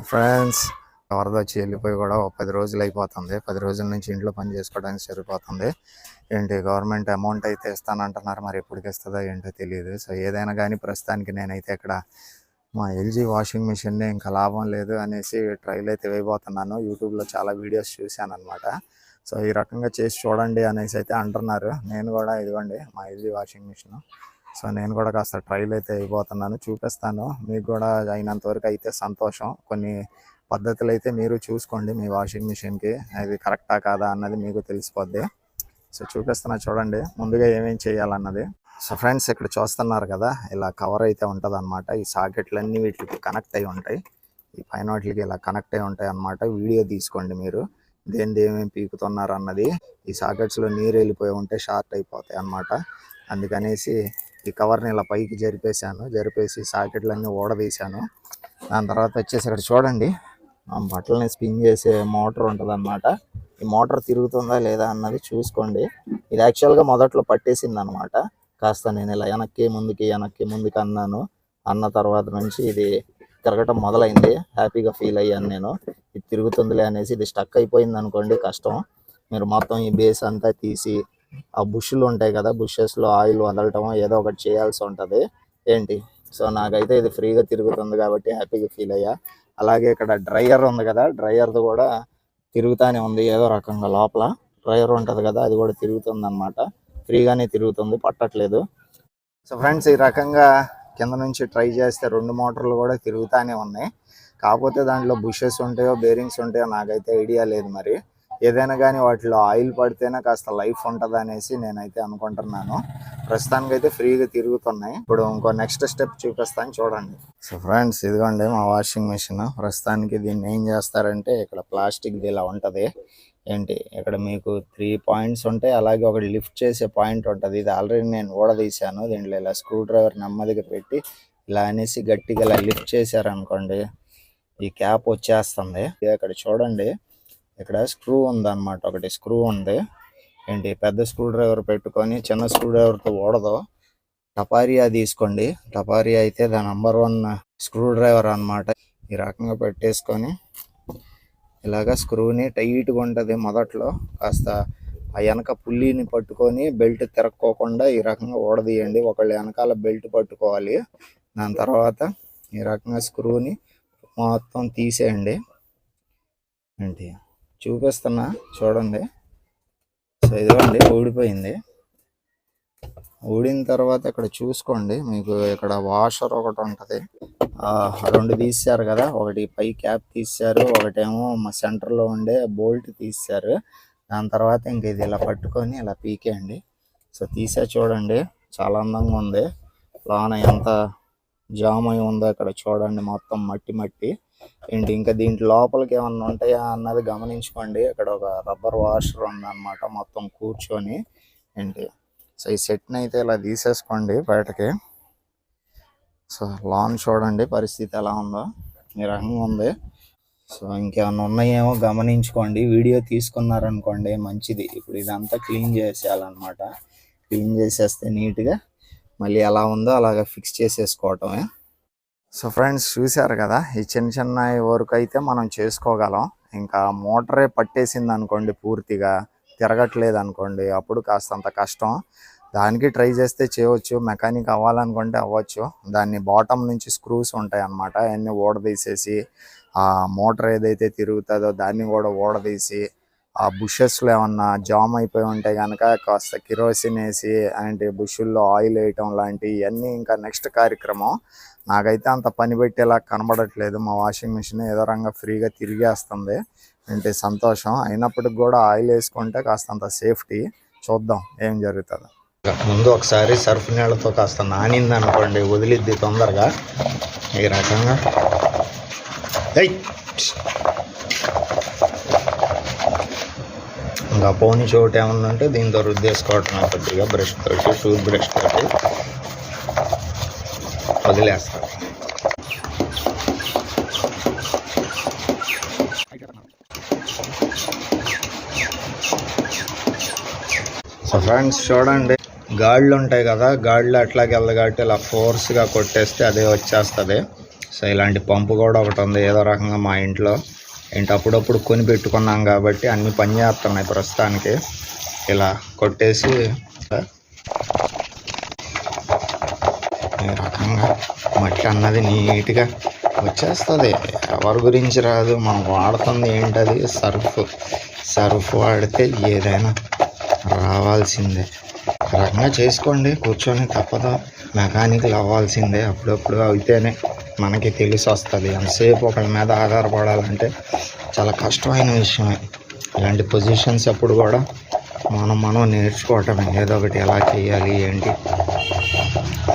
Friends వరద వచ్చి వెళ్ళిపోయి కూడా ఒక పది రోజులు అయిపోతుంది. పది రోజుల నుంచి ఇంట్లో పని చేసుకోవడానికి సరిపోతుంది. ఏంటి గవర్నమెంట్ అమౌంట్ అయితే ఇస్తానంటున్నారు. మరి ఎప్పటికి ఇస్తుందో ఏంటో తెలియదు. సో ఏదైనా కానీ ప్రస్తుతానికి నేనైతే ఇక్కడ మా ఎల్జీ వాషింగ్ మిషన్ని ఇంకా లాభం లేదు అనేసి ట్రైల్ అయితే వేయబోతున్నాను. యూట్యూబ్లో చాలా వీడియోస్ చూశాను అనమాట సో ఈ రకంగా చేసి చూడండి అనేసి అయితే అంటున్నారు. నేను కూడా ఇదిగోండి మా ఎల్జీ వాషింగ్ మిషన్. సో నేను కూడా కాస్త ట్రైల్ అయితే అయిపోతున్నాను చూపిస్తాను. మీకు కూడా అయినంత వరకు అయితే సంతోషం. కొన్ని పద్ధతులు అయితే మీరు చూసుకోండి మీ వాషింగ్ మిషన్కి అది కరెక్టా కాదా అన్నది మీకు తెలిసిపోద్ది. సో చూపిస్తున్నా చూడండి ముందుగా ఏమేం చేయాలన్నది. సో ఫ్రెండ్స్ ఇక్కడ చూస్తున్నారు కదా ఇలా కవర్ అయితే ఉంటుంది అనమాట ఈ సాకెట్లన్నీ వీటికి కనెక్ట్ అయి ఉంటాయి. ఈ పైన వాటికి ఇలా కనెక్ట్ అయి ఉంటాయి అన్నమాట. వీడియో తీసుకోండి మీరు. దేని ఏమేమి పీకుతున్నారు అన్నది. ఈ సాకెట్స్లో నీరు వెళ్ళిపోయి ఉంటే షార్ట్ అయిపోతాయి అన్నమాట. అందుకనేసి ఈ కవర్ని ఇలా పైకి జరిపేశాను. జరిపేసి సాకెట్లన్నీ ఊడదీశాను దాని తర్వాత వచ్చేసి ఇక్కడ చూడండి. ఆ బట్టలని స్పిన్ చేసే మోటార్ ఉంటుంది అనమాట ఈ మోటార్ తిరుగుతుందా లేదా అన్నది చూసుకోండి. ఇది యాక్చువల్గా మొదట్లో పట్టేసింది అనమాట కాస్త నేను ఇలా వెనక్కి ముందుకి వెనక్కి ముందుకి అన్నాను. అన్న తర్వాత నుంచి ఇది తిరగటం మొదలైంది. హ్యాపీగా ఫీల్ అయ్యాను నేను. ఇది తిరుగుతుందిలే అనేసి ఇది స్టక్ అయిపోయింది అనుకోండి కష్టం. మీరు మొత్తం ఈ బేస్ అంతా తీసి ఆ బుష్లు ఉంటాయి కదా బుషెస్లో ఆయిల్ వదలటం ఏదో ఒకటి చేయాల్సి ఉంటుంది. ఏంటి? సో నాకైతే ఇది ఫ్రీగా తిరుగుతుంది కాబట్టి హ్యాపీగా ఫీల్ అయ్యా. అలాగే ఇక్కడ డ్రైయర్ ఉంది కదా డ్రయర్ది కూడా తిరుగుతానే ఉంది ఏదో రకంగా లోపల. డ్రైయర్ ఉంటుంది కదా అది కూడా తిరుగుతుంది అనమాట ఫ్రీగానే తిరుగుతుంది పట్టట్లేదు. సో ఫ్రెండ్స్ ఈ రకంగా కింద నుంచి ట్రై చేస్తే రెండు మోటార్లు కూడా తిరుగుతానే ఉన్నాయి. కాకపోతే దాంట్లో బుషెస్ ఉంటాయో బేరింగ్స్ ఉంటాయో నాకైతే ఐడియా లేదు మరి. ఏదైనా కానీ వాటిలో ఆయిల్ పడితేనే కాస్త లైఫ్ ఉంటుంది అనేసి నేనైతే అనుకుంటున్నాను. ప్రస్తుతానికి అయితే ఫ్రీగా తిరుగుతున్నాయి. ఇప్పుడు ఇంకో నెక్స్ట్ స్టెప్ చూపిస్తాను చూడండి. సో ఫ్రెండ్స్ ఇదిగోండి మా వాషింగ్ మిషన్. ప్రస్తుతానికి దీన్ని ఏం చేస్తారంటే ఇక్కడ ప్లాస్టిక్ ఇలా ఉంటుంది. ఏంటి? ఇక్కడ మీకు త్రీ పాయింట్స్ ఉంటాయి. అలాగే ఒకటి లిఫ్ట్ చేసే పాయింట్ ఉంటుంది. ఇది ఆల్రెడీ నేను ఊడదీశాను. దీంట్లో ఇలా స్క్రూ డ్రైవర్ నెమ్మదిగా పెట్టి ఇలా అనేసి గట్టిగా ఇలా లిఫ్ట్ చేశారనుకోండి ఈ క్యాప్ వచ్చేస్తుంది. ఇక్కడ చూడండి. ఇక్కడ స్క్రూ ఉందన్నమాట. ఒకటి స్క్రూ ఉంది. ఏంటి? పెద్ద స్క్రూ డ్రైవర్ పెట్టుకొని చిన్న స్క్రూ డ్రైవర్తో ఓడదు టపారియా తీసుకోండి. టపారియా అయితే దాని నంబర్ వన్ స్క్రూ డ్రైవర్ అన్నమాట. ఈ రకంగా పెట్టేసుకొని ఇలాగ స్క్రూని టైట్గా ఉంటుంది మొదట్లో. కాస్త ఆ వెనక పుల్లిని పట్టుకొని బెల్ట్ తిరక్కోకుండా ఈ రకంగా ఓడదీయండి ఒకళ్ళు వెనకాల బెల్ట్ పట్టుకోవాలి. దాని తర్వాత ఈ రకంగా స్క్రూని మొత్తం తీసేయండి. ఏంటి? చూపిస్తున్నా చూడండి. సో ఇదిగోండి ఊడిపోయింది. ఊడిన తర్వాత ఇక్కడ చూసుకోండి మీకు ఇక్కడ వాషర్ ఒకటి ఉంటుంది. రెండు తీశారు కదా ఒకటి పై క్యాప్ తీశారు ఒకటేమో మా సెంటర్లో ఉండే బోల్ట్ తీశారు. దాని తర్వాత ఇంక ఇది ఇలా పట్టుకొని ఇలా పీకేయండి. సో తీసా చూడండి చాలా అందంగా ఉంది. లోన ఎంత జామ్ అయి ఉందో అక్కడ చూడండి మొత్తం మట్టి మట్టి. ఏంటి ఇంకా దీంట్లో లోపలికి ఏమన్నా ఉంటాయా అన్నది గమనించుకోండి. ఇక్కడ ఒక రబ్బర్ వాషర్ ఉందన్నమాట మొత్తం కూర్చొని. ఏంటి సో ఈ సెట్ని అయితే ఇలా తీసేసుకోండి బయటకి. సో లాన్ చూడండి పరిస్థితి ఎలా ఉందో. ఈ రకంగా ఉంది. సో ఇంకేమైనా ఉన్నాయేమో గమనించుకోండి. వీడియో తీసుకున్నారనుకోండి మంచిది. ఇప్పుడు ఇదంతా క్లీన్ చేసేయాలన్నమాట. క్లీన్ చేసేస్తే నీట్గా మళ్ళీ ఎలా ఉందో అలాగ ఫిక్స్ చేసేసుకోవటమే. సో ఫ్రెండ్స్ చూశారు కదా ఈ చిన్న చిన్న వరకు అయితే మనం చేసుకోగలం. ఇంకా మోటరే పట్టేసింది అనుకోండి పూర్తిగా తిరగట్లేదు అనుకోండి అప్పుడు కాస్తంత కష్టం. దానికి ట్రై చేస్తే చేయవచ్చు మెకానిక్ అవ్వాలనుకుంటే అవ్వచ్చు. దాన్ని బాటమ్ నుంచి స్క్రూస్ ఉంటాయి అన్నమాట అవన్నీ ఓడదీసేసి ఆ మోటార్ ఏదైతే తిరుగుతుందో దాన్ని కూడా ఓడదీసి ఆ బుషెస్లో ఏమన్నా జామ్ అయిపోయి ఉంటే కనుక కాస్త కిరోసిన్ వేసి అండ్ బుషుల్లో ఆయిల్ వేయటం లాంటివి ఇవన్నీ ఇంకా నెక్స్ట్ కార్యక్రమం. నాకైతే అంత పని పెట్టేలా కనబడట్లేదు. మా వాషింగ్ మిషన్ ఏదో రంగా ఫ్రీగా తిరిగేస్తుంది. అంటే సంతోషం. అయినప్పటికి కూడా ఆయిల్ వేసుకుంటే కాస్తంత సేఫ్టీ చూద్దాం ఏం జరుగుతుంది. ముందు ఒకసారి సర్ఫ్ నీళ్ళతో కాస్త నానింది అనుకోండి వదిలిద్ది తొందరగా. ఈ రకంగా. ఇంకా పోని చోటు ఏమన్నంటే దీంతో రుద్దేసుకోవటం కొద్దిగా బ్రష్ తోటి టూత్ బ్రష్ తోటి వదిలేస్తాను సో ఫ్రెండ్స్ చూడండి. గాళ్ళు ఉంటాయి కదా గాళ్ళు అట్లాగే వెళ్ళదు కాబట్టి ఇలా ఫోర్స్గా కొట్టేస్తే అదే వచ్చేస్తుంది. సో ఇలాంటి పంపు కూడా ఒకటి ఉంది ఏదో రకంగా మా ఇంట్లో. ఏంటి అప్పుడప్పుడు కొని పెట్టుకున్నాం కాబట్టి అన్ని పని చేస్తున్నాయి ప్రస్తుతానికి. ఇలా కొట్టేసి ఈ రకంగా మట్టి అన్నది నీట్గా వచ్చేస్తుంది. ఎవరి గురించి రాదు మనం వాడుతుంది ఏంటది? సర్ఫ్. సర్ఫ్ వాడితే ఏదైనా రావాల్సిందే. రకంగా చేసుకోండి కూర్చొని తప్పదు. మెకానిక్లు అవ్వాల్సిందే అప్పుడప్పుడు అయితేనే మనకి తెలిసి వస్తుంది ఎంతసేపు ఒకళ్ళ మీద ఆధారపడాలంటే చాలా కష్టమైన విషయమే. ఇలాంటి పొజిషన్స్ అప్పుడు కూడా మనం మనం నేర్చుకోవటమే. ఏదో ఒకటి ఎలా చేయాలి ఏంటి?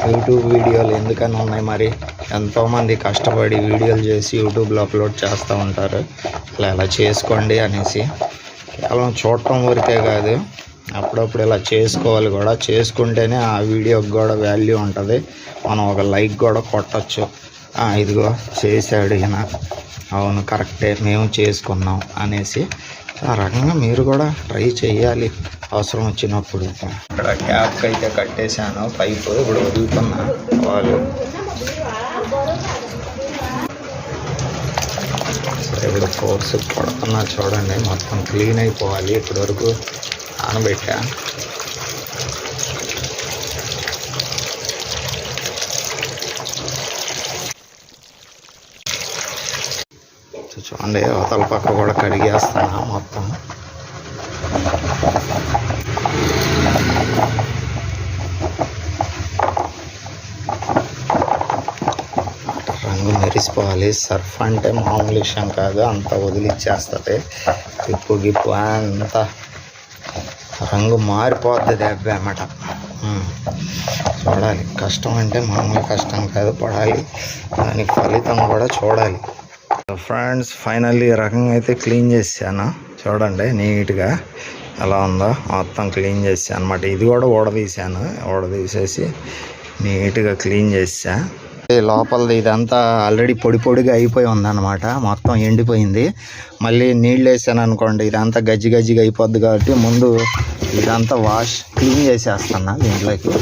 యూట్యూబ్ వీడియోలు ఎందుకని ఉన్నాయి మరి? ఎంతోమంది కష్టపడి వీడియోలు చేసి యూట్యూబ్లో అప్లోడ్ చేస్తూ ఉంటారు. అలా ఇలా చేసుకోండి అనేసి. కేవలం చూడటం వరకే కాదు అప్పుడప్పుడు ఇలా చేసుకోవాలి కూడా. చేసుకుంటేనే ఆ వీడియోకి కూడా వాల్యూ ఉంటుంది. మనం ఒక లైక్ కూడా కొట్టచ్చు. ఇదిగో చేశాడు ఈయన. అవును కరెక్టే మేము చేసుకున్నాం అనేసి ఆ రకంగా మీరు కూడా ట్రై చేయాలి అవసరం వచ్చినప్పుడు. ఇక్కడ క్యాప్కి అయితే కట్టేశాను పైపు ఇప్పుడు వదులుతున్నా వాళ్ళు. ఇప్పుడు కోర్సు కొడుతున్నా చూడండి మొత్తం క్లీన్ అయిపోవాలి ఇప్పటివరకు ఆనబెట్టా సో చూడండి అవతల పక్క కూడా కడిగేస్తున్నా మొత్తం. రంగు మెరిసిపోవాలి. సర్ఫ్ అంటే మామూలు విషయం కాదు. అంత వదిలిచ్చేస్తుంది. గిప్పు గిప్పు అంత రంగు మారిపోద్ది దెబ్బ అన్నమాట చూడాలి. కష్టం అంటే మామూలు కష్టం కాదు. పడాలి. దానికి ఫలితం కూడా చూడాలి. ఫ్రెండ్స్ ఫైనల్లీ ఈ రకంగా అయితే క్లీన్ చేశాను? చూడండి నీట్గా ఎలా ఉందో మొత్తం క్లీన్ చేసాను అనమాట ఇది కూడా ఓడదీశాను ఓడదీసేసి నీట్గా క్లీన్ చేసా లోపలది ఇదంతా ఆల్రెడీ పొడి పొడిగా అయిపోయి ఉందన్నమాట. మొత్తం ఎండిపోయింది. మళ్ళీ నీళ్ళు వేసాను అనుకోండి ఇదంతా గజ్జి గజ్జిగా అయిపోద్ది కాబట్టి ముందు ఇదంతా వాష్ క్లీన్ చేసేస్తున్నా దీంట్లోకి.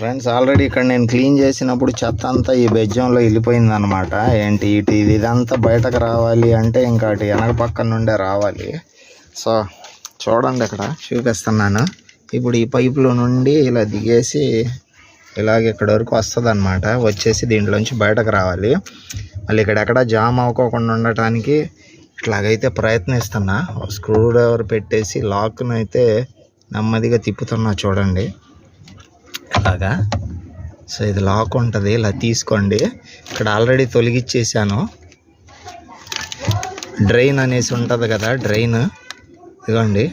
ఫ్రెండ్స్ ఆల్రెడీ ఇక్కడ నేను క్లీన్ చేసినప్పుడు చెత్త అంతా ఈ బెజ్జంలో వెళ్ళిపోయింది అనమాట ఏంటి ఇటు ఇది ఇదంతా బయటకు రావాలి అంటే ఇంకా అటు వెనక పక్కన నుండే రావాలి. సో చూడండి ఇక్కడ చూపిస్తున్నాను. ఇప్పుడు ఈ పైపులో నుండి ఇలా దిగేసి ఇలాగ ఇక్కడ వరకు వస్తుంది అనమాట వచ్చేసి దీంట్లోంచి బయటకు రావాలి. మళ్ళీ ఇక్కడ ఎక్కడ జామ్ అవ్వకోకుండా ఉండటానికి ఇట్లాగైతే ప్రయత్నిస్తున్నా. స్క్రూ డ్రైవర్ పెట్టేసి లాక్ను అయితే నెమ్మదిగా తిప్పుతున్నా చూడండి. అలాగా సో ఇది లాక్ ఉంటుంది ఇలా తీసుకోండి. ఇక్కడ ఆల్రెడీ తొలగిచ్చేసాను. డ్రైన్ అనేసి ఉంటుంది కదా డ్రైన్. ఇదిగోండి.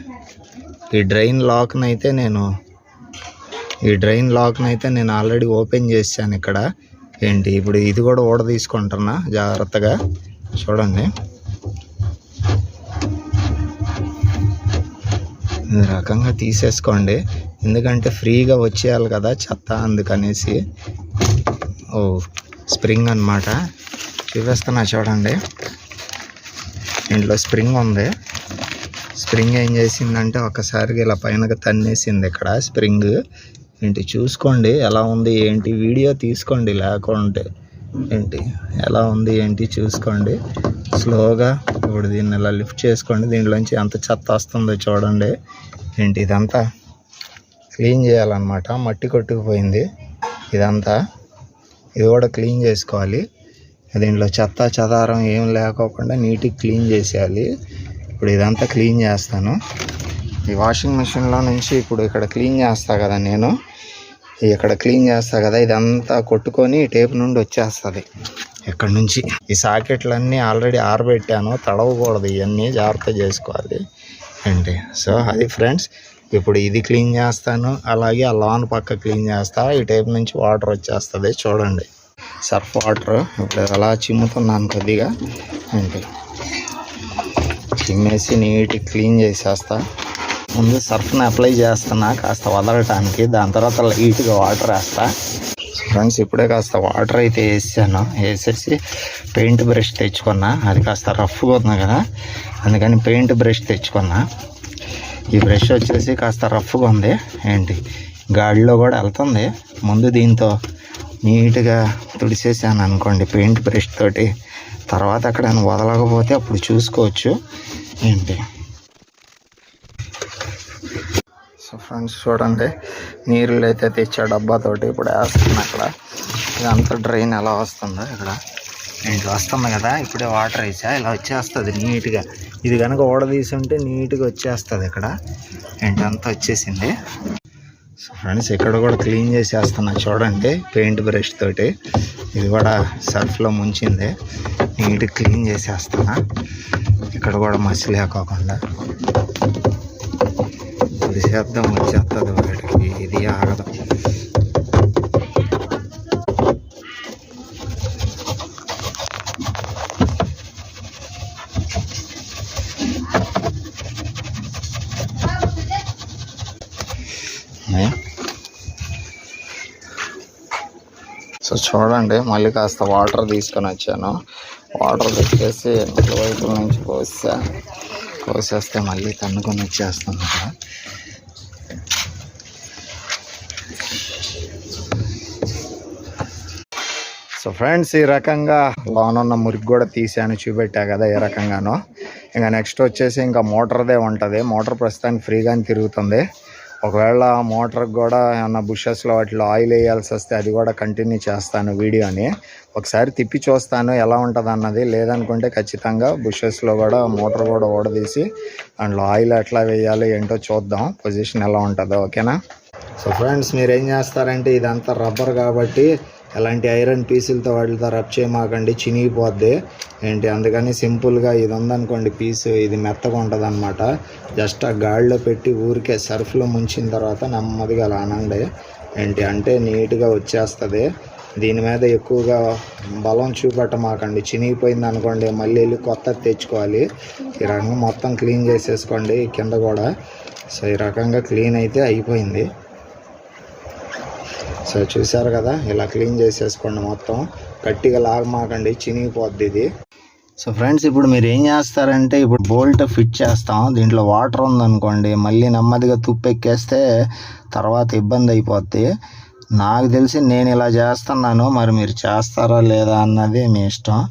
ఈ డ్రైన్ లాక్ని అయితే నేను ఈ డ్రైన్ లాక్ని అయితే నేను ఆల్రెడీ ఓపెన్ చేశాను ఇక్కడ. ఏంటి? ఇప్పుడు ఇది కూడా ఊడ తీసుకుంటున్నా జాగ్రత్తగా. చూడండి. ఈ రకంగా తీసేసుకోండి. ఎందుకంటే ఫ్రీగా వచ్చేయాలి కదా చెత్త అందుకనేసి. ఓ స్ప్రింగ్ అన్నమాట. చూపిస్తున్నా చూడండి. ఇంట్లో స్ప్రింగ్ ఉంది. స్ప్రింగ్ ఏం చేసిందంటే ఒకసారిగా ఇలా పైన తన్నేసింది ఇక్కడ స్ప్రింగ్. ఏంటి చూసుకోండి ఎలా ఉంది ఏంటి వీడియో తీసుకోండి లేకుంటే. ఏంటి ఎలా ఉంది ఏంటి చూసుకోండి. స్లోగా ఇప్పుడు దీన్ని ఇలా లిఫ్ట్ చేసుకోండి. దీంట్లోంచి ఎంత చెత్త వస్తుందో చూడండి. ఏంటి ఇదంతా? క్లీన్ చేయాలన్నమాట. మట్టి కొట్టుకుపోయింది ఇదంతా. ఇది కూడా క్లీన్ చేసుకోవాలి. దీంట్లో చెత్త చెదారం ఏం లేకోకుండా నీట్గా క్లీన్ చేసేయాలి. ఇప్పుడు ఇదంతా క్లీన్ చేస్తాను. ఈ వాషింగ్ మిషన్లో నుంచి ఇప్పుడు ఇక్కడ క్లీన్ చేస్తా కదా నేను. ఇక్కడ క్లీన్ చేస్తా కదా. ఇదంతా కొట్టుకొని టేప్ నుండి వచ్చేస్తుంది ఇక్కడ నుంచి. ఈ సాకెట్లన్నీ ఆల్రెడీ ఆరబెట్టాను. తడవకూడదు. ఇవన్నీ జాగ్రత్త చేసుకోవాలి. ఏంటి సో అది ఫ్రెండ్స్ ఇప్పుడు ఇది క్లీన్ చేస్తాను అలాగే ఆ లాన్ పక్క క్లీన్ చేస్తా ఈ టైప్ నుంచి వాటర్ వచ్చేస్తుంది చూడండి. సర్ఫ్ వాటర్ ఇప్పుడు అలా చిమ్ముతున్నాను కొద్దిగా అంటే చిమ్మేసి నీట్ క్లీన్ చేసేస్తా. ముందు సర్ఫ్ని అప్లై చేస్తున్నా కాస్త వదలటానికి దాని తర్వాత లైట్గా వాటర్ వేస్తా. ఫ్రెండ్స్ ఇప్పుడే కాస్త వాటర్ అయితే వేసాను వేసేసి పెయింట్ బ్రష్ తెచ్చుకున్నా అది కాస్త రఫ్గా ఉంది కదా అందుకని పెయింట్ బ్రష్ తెచ్చుకున్నా. ఈ బ్రష్ వచ్చేసి కాస్త రఫ్గా ఉంది. ఏంటి? గాడిలో కూడా వెళ్తుంది. ముందు దీంతో నీట్గా తుడిసేసాను అనుకోండి పెయింట్ బ్రష్ తోటి. తర్వాత అక్కడ వదలకపోతే అప్పుడు చూసుకోవచ్చు. ఏంటి? సో ఫ్రెండ్స్ చూడండి నీళ్ళు అయితే తెచ్చా డబ్బాతోటి ఇప్పుడు వేస్తున్నా అక్కడ ఇదంతా డ్రైన్ ఎలా వస్తుందో ఇక్కడ. ఏంటి వస్తుంది కదా ఇప్పుడే వాటర్ వేసా ఇలా వచ్చేస్తుంది నీట్గా. ఇది కనుక ఓడదీసి ఉంటే నీట్గా వచ్చేస్తుంది ఇక్కడ. ఏంటంతా అంతా వచ్చేసింది. సో ఫ్రెండ్స్ ఇక్కడ కూడా క్లీన్ చేసేస్తున్నా. చూడండి పెయింట్ బ్రష్ తోటి. ఇది కూడా సర్ఫ్లో ముంచింది. నీట్గా క్లీన్ చేసేస్తున్నా. ఇక్కడ కూడా మసి లేకోకుండా. ఇది శబ్దం వచ్చేస్తుంది వాటికి ఇది ఆగదు. సో చూడండి మళ్ళీ కాస్త వాటర్ తీసుకొని వచ్చాను. వాటర్ తెచ్చేసి వైపు నుంచి కోసా కోసేస్తే మళ్ళీ తన్నుకొని వచ్చేస్తుంది సో ఫ్రెండ్స్ ఈ రకంగా లోనున్న మురికి కూడా తీసాను చూపెట్టా కదా ఏ రకంగానో. ఇంకా నెక్స్ట్ వచ్చేసి ఇంకా మోటార్దే ఉంటుంది. మోటార్ ప్రస్తుతానికి ఫ్రీగానే తిరుగుతుంది. ఒకవేళ మోటార్కి కూడా ఏమన్నా బుషెస్లో వాటిలో ఆయిల్ వేయాల్సి వస్తే అది కూడా కంటిన్యూ చేస్తాను వీడియోని. ఒకసారి తిప్పి చూస్తాను ఎలా ఉంటుంది అన్నది. లేదనుకుంటే ఖచ్చితంగా బుషెస్లో కూడా మోటార్ కూడా ఓడదీసి దాంట్లో ఆయిల్ ఎట్లా వేయాలి ఏంటో చూద్దాం. పొజిషన్ ఎలా ఉంటుందో ఓకేనా? సో ఫ్రెండ్స్ మీరు ఏం చేస్తారంటే ఇదంతా రబ్బర్ కాబట్టి ఎలాంటి ఐరన్ పీసులతో వాటితో రబ్ చేయమాకండి చినిగిపోద్ది. ఏంటి? అందుకని సింపుల్గా ఇది ఉందనుకోండి పీసు ఇది మెత్తగా ఉంటుంది అనమాట జస్ట్ ఆ గాడిలో పెట్టి ఊరికే సర్ఫ్లో ముంచిన తర్వాత నెమ్మదిగా అలా అనండి ఏంటి? అంటే నీట్గా వచ్చేస్తుంది. దీని మీద ఎక్కువగా బలం చూపెట్టమాకండి. చినిగిపోయింది అనుకోండి మళ్ళీ వెళ్ళి కొత్తది తెచ్చుకోవాలి. ఈ రకంగా మొత్తం క్లీన్ చేసేసుకోండి కింద కూడా. సో ఈ రకంగా క్లీన్ అయితే అయిపోయింది. సో చూసారు కదా? ఇలా క్లీన్ చేసేసుకోండి మొత్తం. గట్టిగా లాగమాకండి చినిగిపోద్ది ఇది. సో ఫ్రెండ్స్ ఇప్పుడు మీరు ఏం చేస్తారంటే ఇప్పుడు బోల్ట్ ఫిట్ చేస్తాం. దీంట్లో వాటర్ ఉందనుకోండి మళ్ళీ నెమ్మదిగా తుప్పెక్కేస్తే తర్వాత ఇబ్బంది అయిపోద్ది. నాకు తెలిసి నేను ఇలా చేస్తున్నాను. మరి మీరు చేస్తారా లేదా అన్నది మీ ఇష్టం.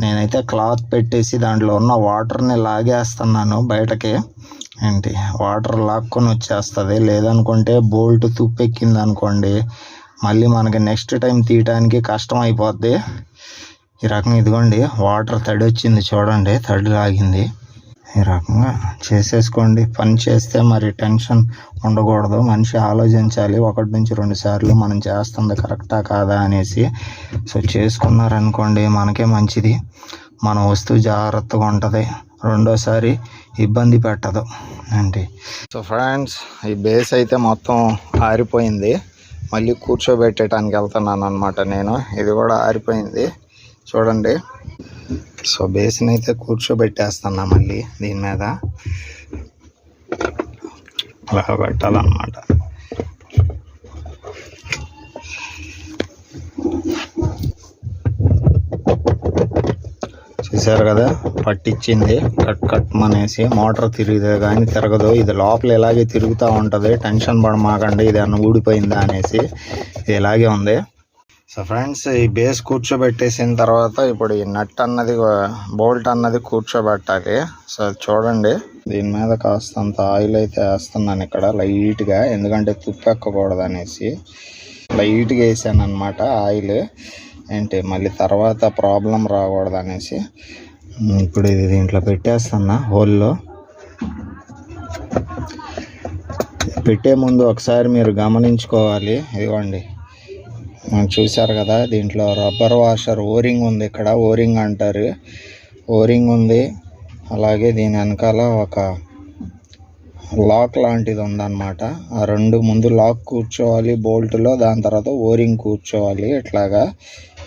నేనైతే క్లాత్ పెట్టేసి దాంట్లో ఉన్న వాటర్ని లాగేస్తున్నాను బయటకి. ఏంటి? వాటర్ లాక్కొని వచ్చేస్తుంది. లేదనుకుంటే బోల్ట్ తుప్పెక్కింది అనుకోండి మళ్ళీ మనకి నెక్స్ట్ టైం తీయటానికి కష్టం అయిపోద్ది ఈ రకంగా ఇదిగోండి వాటర్ తడి వచ్చింది చూడండి తడి లాగింది. ఈ రకంగా చేసేసుకోండి. పని చేస్తే మరి టెన్షన్ ఉండకూడదు. మనిషి ఆలోచించాలి ఒకటి నుంచి రెండు సార్లు మనం చేస్తుంది కరెక్టా కాదా అనేసి. సో చేసుకున్నారనుకోండి మనకే మంచిది. మన వస్తువు జాగ్రత్తగా ఉంటుంది. రెండోసారి ఇబ్బంది పెట్టదు. ఏంటి సో ఫ్రెండ్స్ ఈ బేస్ అయితే మొత్తం ఆరిపోయింది. మళ్ళీ కూర్చోబెట్టడానికి వెళ్తున్నాను అనమాట నేను. ఇది కూడా ఆరిపోయింది. చూడండి. సో బేసిన్ అయితే కూర్చోబెట్టేస్తున్నా మళ్ళీ దీని మీద. అలా పెట్టాలన్నమాట. చూసారు కదా? పట్టించింది. కట్ కట్ అనేసి మోటార్ తిరిగితే కానీ తిరగదు. ఇది లోపల ఇలాగే తిరుగుతూ ఉంటుంది? టెన్షన్ పడమాకండి. ఇది అన్న ఊడిపోయిందా అనేసి ఇది ఇలాగే ఉంది. సో ఫ్రెండ్స్ ఈ బేస్ కూర్చోబెట్టేసిన తర్వాత ఇప్పుడు ఈ నట్ అన్నది బోల్ట్ అన్నది కూర్చోబెట్టాలి. సో చూడండి. దీని మీద కాస్తంత ఆయిల్ అయితే వేస్తున్నాను ఇక్కడ లైట్గా. ఎందుకంటే తుప్పెక్కకూడదు అనేసి. లైట్గా వేసాను అనమాట ఆయిల్. ఏంటి మళ్ళీ తర్వాత ప్రాబ్లం రాకూడదు అనేసి ఇప్పుడు ఇది దీంట్లో పెట్టేస్తున్నా హోల్లో. పెట్టే ముందు ఒకసారి మీరు గమనించుకోవాలి. ఇదిగోండి. మనం చూశారు కదా దీంట్లో రబ్బర్ వాషర్ ఓరింగ్ ఉంది ఇక్కడ ఓరింగ్ అంటారు. ఓరింగ్ ఉంది. అలాగే దీని వెనకాల ఒక లాక్ లాంటిది ఉందన్నమాట. ఆ రెండు ముందు లాక్ కూర్చోవాలి బోల్ట్లో దాని తర్వాత ఓరింగ్ కూర్చోవాలి ఇట్లాగా.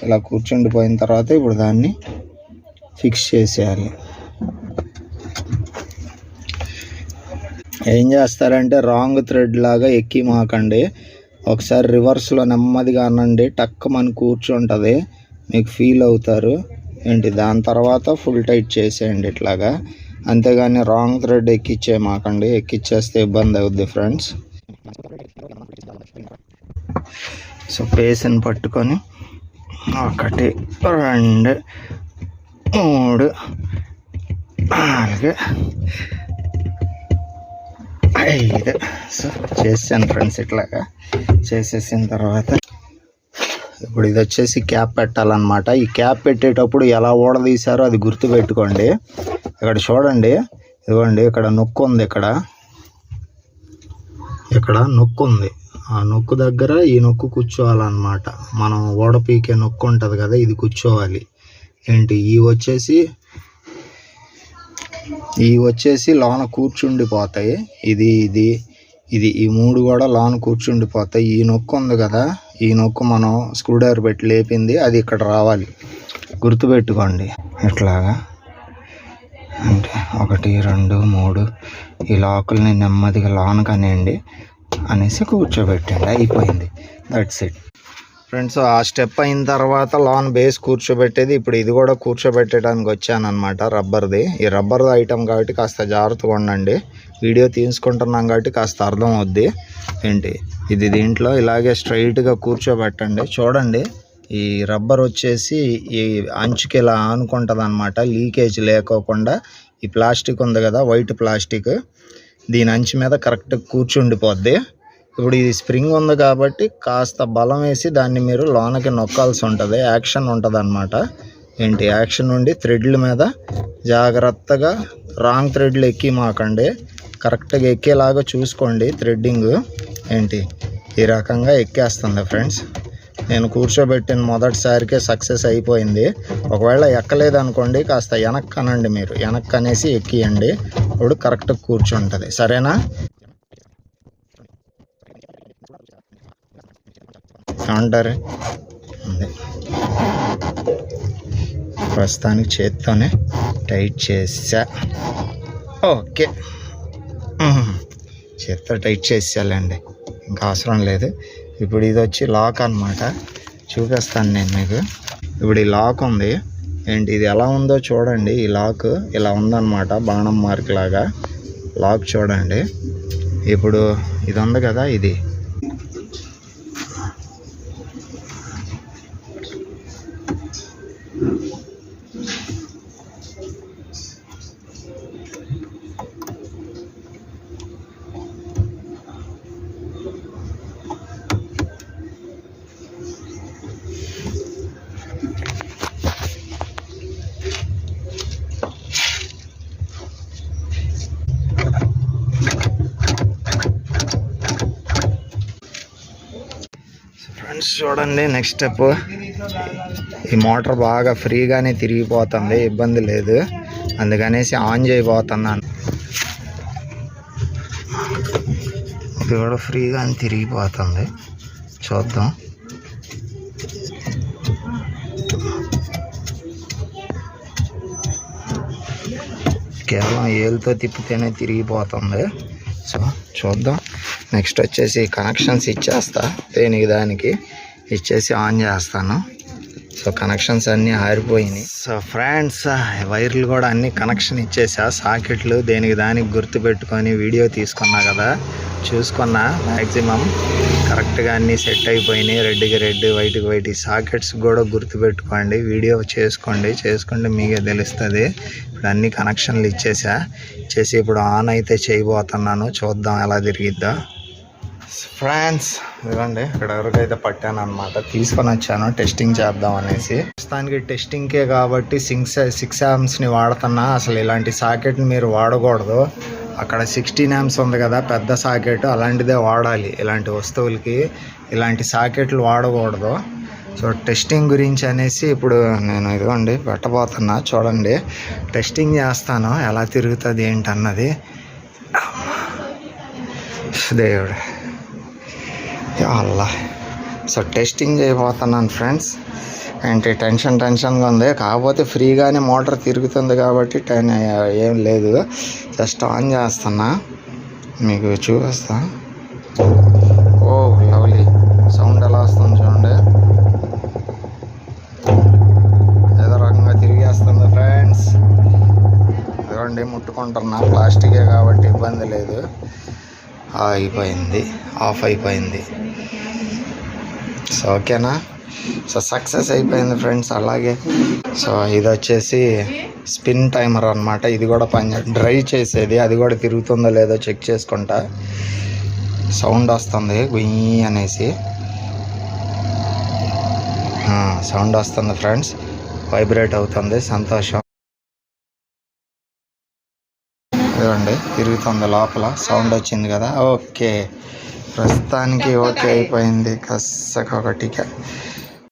ఇలా కూర్చుండిపోయిన తర్వాత ఇప్పుడు దాన్ని ఫిక్స్ చేసేయాలి. ఏం చేస్తారంటే రాంగ్ థ్రెడ్ లాగా ఎక్కి మాకండి. ఒకసారి రివర్స్లో నెమ్మదిగా అనండి. టక్ మన కూర్చుంటుంది. మీకు ఫీల్ అవుతారు. ఏంటి? దాని తర్వాత ఫుల్ టైట్ చేసేయండి ఇట్లాగా. అంతేగాని రాంగ్ థ్రెడ్ ఎక్కిచ్చే మాకండి. ఎక్కిచ్చేస్తే ఇబ్బంది అవుద్ది ఫ్రెండ్స్ సో బేసిన్ పట్టుకొని ఒకటి రెండు మూడు నాలుగు ఐదు. సో చేసాను ఫ్రెండ్స్ ఇట్లాగా. చేసేసిన తర్వాత ఇప్పుడు ఇది వచ్చేసి క్యాప్ పెట్టాలన్నమాట. ఈ క్యాప్ పెట్టేటప్పుడు ఎలా ఓడదీశారో అది గుర్తు పెట్టుకోండి ఇక్కడ చూడండి. ఇదిగోండి ఇక్కడ నొక్కు ఉంది ఇక్కడ. ఇక్కడ నొక్కు ఉంది ఆ నొక్కు దగ్గర ఈ నొక్కు కూర్చోవాలన్నమాట. మనం ఓడ పీకే నొక్కు ఉంటుంది కదా ఇది కూర్చోవాలి. ఏంటి? ఈ వచ్చేసి ఈ వచ్చేసి లోన కూర్చుండిపోతాయి. ఇది ఇది ఇది ఈ మూడు కూడా లోన కూర్చుండిపోతాయి. ఈ నొక్కు ఉంది కదా ఈ నొక్కు మనం స్క్రూడైవర్ పెట్టి లేపింది అది ఇక్కడ రావాలి. గుర్తుపెట్టుకోండి. ఇట్లాగా అంటే ఒకటి రెండు మూడు ఈ లాకుల్ని నెమ్మదిగా లోన కానివ్వండి అనేసి కూర్చోబెట్టండి. అయిపోయింది. దట్స్ ఇట్ ఫ్రెండ్స్ ఆ స్టెప్ అయిన తర్వాత లాన్ బేస్ కూర్చోబెట్టేది. ఇప్పుడు ఇది కూడా కూర్చోబెట్టడానికి వచ్చాను అనమాట రబ్బర్ది. ఈ రబ్బర్ ఐటమ్ కాబట్టి కాస్త జాగ్రత్తగా ఉండండి. వీడియో తీసుకుంటున్నాం కాబట్టి కాస్త అర్థం అవుద్ది. ఏంటి? ఇది దీంట్లో ఇలాగే స్ట్రైట్గా కూర్చోబెట్టండి. చూడండి ఈ రబ్బర్ వచ్చేసి ఈ అంచుకి ఇలా ఆనుకుంటుంది అనమాట లీకేజ్ లేకోకుండా. ఈ ప్లాస్టిక్ ఉంది కదా వైట్ ప్లాస్టిక్ దీని అంచు మీద కరెక్ట్ కూర్చుండిపోద్ది. ఇప్పుడు ఇది స్ప్రింగ్ ఉంది కాబట్టి కాస్త బలం వేసి దాన్ని మీరు లోనకి నొక్కాల్సి ఉంటుంది. యాక్షన్ ఉంటుంది అనమాట ఏంటి? యాక్షన్ ఉండి థ్రెడ్ల మీద జాగ్రత్తగా రాంగ్ థ్రెడ్లు ఎక్కి మాకండి. కరెక్ట్గా ఎక్కేలాగా చూసుకోండి థ్రెడ్డింగ్. ఏంటి? ఈ రకంగా ఎక్కేస్తుంది ఫ్రెండ్స్. నేను కూర్చోబెట్టిన మొదటిసారికే సక్సెస్ అయిపోయింది. ఒకవేళ ఎక్కలేదనుకోండి కాస్త వెనక్కి అనండి మీరు. వెనక్కి అనేసి ఎక్కియండి. ఇప్పుడు కరెక్ట్గా కూర్చుంటుంది. సరేనా? కౌంటర్. ఉంది. ప్రస్తుతానికి చేత్తోనే టైట్ చేసా. ఓకే. చేత్తో టైట్ చేసేయాలండి. ఇంకా అవసరం లేదు. ఇప్పుడు ఇది వచ్చి లాక్ అన్నమాట. చూపిస్తాను నేను మీకు. ఇప్పుడు ఈ లాక్ ఉంది. ఏంటి ఇది ఎలా ఉందో చూడండి. ఈ లాక్ ఇలా ఉందన్నమాట బాణం మార్క్ లాగా. లాక్ చూడండి. ఇప్పుడు ఇది ఉంది కదా ఇది. ఫ్రెండ్స్ చూడండి నెక్స్ట్ స్టెప్ ఈ మోటార్ బాగా ఫ్రీగానే తిరిగిపోతుంది ఇబ్బంది లేదు. అందుకనేసి ఆన్ చేయబోతున్నాను. ఇది కూడా ఫ్రీగానే తిరిగిపోతుంది. చూద్దాం. కేవలం ఏళ్ళతో తిప్పితేనే తిరిగిపోతుంది. సో చూద్దాం. నెక్స్ట్ వచ్చేసి కనెక్షన్స్ ఇచ్చేస్తా దేనికి దానికి. ఇచ్చేసి ఆన్ చేస్తాను. సో కనెక్షన్స్ అన్నీ ఆరిపోయినాయి. సో ఫ్రెండ్స్ వైర్లు కూడా అన్ని కనెక్షన్ ఇచ్చేసా. సాకెట్లు దేనికి దానికి గుర్తు పెట్టుకొని వీడియో తీసుకున్నా కదా. చూసుకున్నా మ్యాక్సిమం కరెక్ట్గా అన్నీ సెట్ అయిపోయినాయి. రెడ్కి రెడ్ వైట్కి వైట్. ఈ సాకెట్స్ కూడా గుర్తు పెట్టుకోండి. వీడియో చేసుకోండి. చేసుకుంటే మీకే తెలుస్తుంది. ఇప్పుడు అన్ని కనెక్షన్లు ఇచ్చేసా. ఇచ్చేసి ఇప్పుడు ఆన్ అయితే చేయబోతున్నాను. చూద్దాం ఎలా తిరిగిద్దా. ఫ్రాన్స్ ఇదిగోండి ఇక్కడ వరకు అయితే పట్టాను అనమాట తీసుకొని వచ్చాను టెస్టింగ్ చేద్దాం అనేసి. ప్రస్తుతానికి టెస్టింగ్కే కాబట్టి సిక్స్ సిక్స్ యామ్స్ని వాడుతున్నా. అసలు ఇలాంటి సాకెట్ని మీరు వాడకూడదు. అక్కడ సిక్స్టీన్ యామ్స్ ఉంది కదా పెద్ద సాకెట్ అలాంటిదే వాడాలి ఇలాంటి వస్తువులకి. ఇలాంటి సాకెట్లు వాడకూడదు. సో టెస్టింగ్ గురించి అనేసి ఇప్పుడు నేను ఇదిగోండి పెట్టబోతున్నా చూడండి. టెస్టింగ్ చేస్తాను ఎలా తిరుగుతుంది ఏంటన్నది. దేవుడు. అల్లా. సో టెస్టింగ్ చేయబోతున్నాను ఫ్రెండ్స్ ఏంటి టెన్షన్ టెన్షన్గా ఉంది. కాకపోతే ఫ్రీగానే మోటార్ తిరుగుతుంది కాబట్టి టెన్ ఏం లేదు. జస్ట్ ఆన్ చేస్తున్నా. మీకు చూపిస్తా. Oh lovely. సౌండ్ ఎలా వస్తుంది చూడండి. ఏదో రకంగా తిరిగేస్తుంది ఫ్రెండ్స్ ఇదిగోండి ముట్టుకుంటున్నా. ప్లాస్టికే కాబట్టి ఇబ్బంది లేదు. అయిపోయింది ఆఫ్ అయిపోయింది. సో ఓకేనా? సో సక్సెస్ అయిపోయింది ఫ్రెండ్స్ అలాగే. సో ఇది వచ్చేసి స్పిన్ టైమర్ అనమాట ఇది కూడా పని డ్రై చేసేది. అది కూడా తిరుగుతుందో లేదో చెక్ చేసుకుంటా. సౌండ్ వస్తుంది గుయ్యి అనేసి. సౌండ్ వస్తుంది ఫ్రెండ్స్. వైబ్రేట్ అవుతుంది సంతోషం. ఇదిగోండి తిరుగుతుంది లోపల సౌండ్ వచ్చింది కదా. ఓకే ప్రస్తుతానికి ఓకే అయిపోయింది. కස්සకొకటిగా